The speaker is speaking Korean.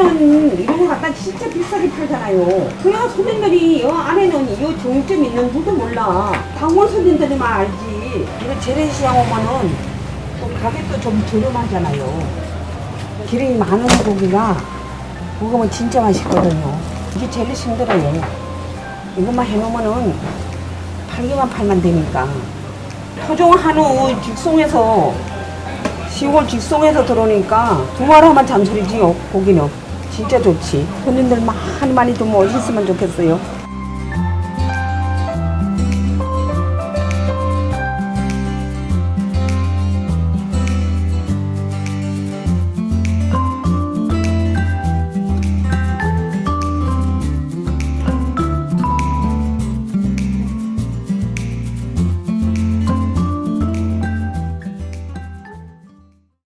안에는 이런 거 갖다 진짜 비싸게 팔잖아요. 그래야 손님들이 이 안에는 이 종점 있는 줄도 몰라. 강원 손님들이만 알지. 이거 재래시장 오면은 또 가격도 좀 저렴하잖아요. 기름이 많은 고기가 먹으면 진짜 맛있거든요. 이게 제일 힘들어요. 이것만 해놓으면은 팔기만 팔면 되니까. 토종 한우 직송에서 시골 직송에서 들어오니까 두말하면 잔소리지요 고기는 진짜 좋지. 손님들 많이 많이 좀 오셨으면 좋겠어요